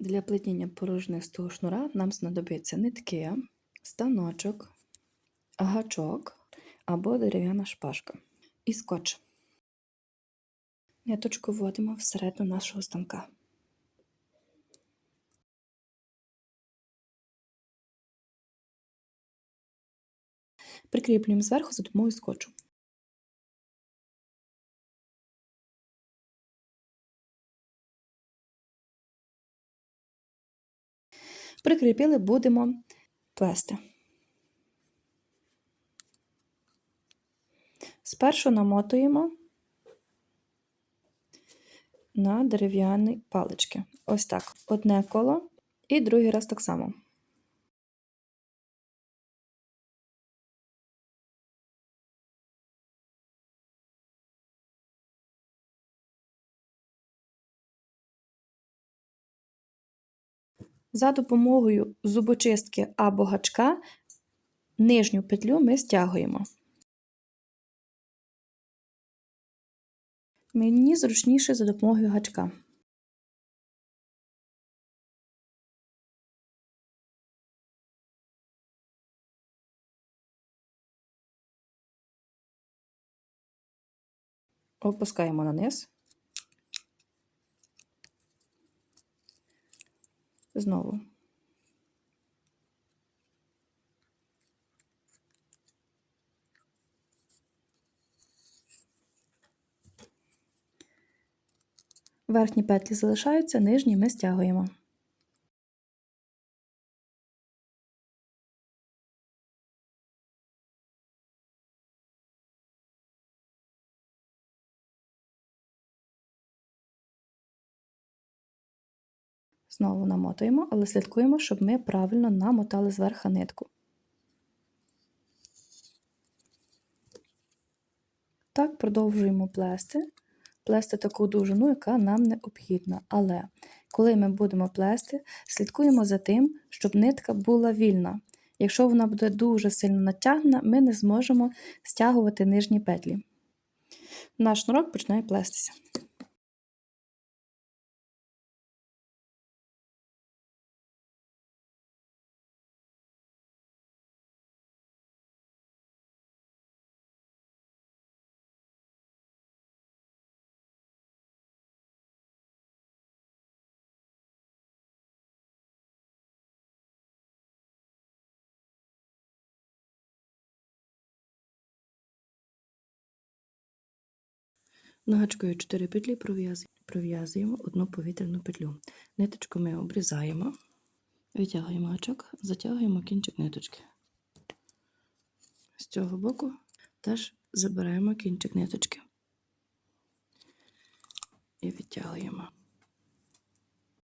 Для плетіння порожнистого шнура нам знадобиться нитки, станочок, гачок або дерев'яна шпажка і скотч. Ниточку вводимо всередину нашого станка. Прикріплюємо зверху за допомогою скотчу. Прикріпили, будемо плести. Спершу намотуємо на дерев'яні палички. Ось так. Одне коло і другий раз так само. За допомогою зубочистки або гачка нижню петлю ми стягуємо. Мені зручніше за допомогою гачка. Опускаємо на низ. Знову. Верхні петлі залишаються, нижні ми стягуємо. Знову намотуємо, але слідкуємо, щоб ми правильно намотали зверху нитку. Так, продовжуємо плести, плести таку довжину, яка нам необхідна. Але коли ми будемо плести, слідкуємо за тим, щоб нитка була вільна. Якщо вона буде дуже сильно натягнена, ми не зможемо стягувати нижні петлі. Наш шнурок починає плестися. Нагачкою 4 петлі пров'язуємо одну повітряну петлю. Ниточку ми обрізаємо, витягуємо гачок, затягуємо кінчик ниточки. З цього боку теж забираємо кінчик ниточки і відтягуємо.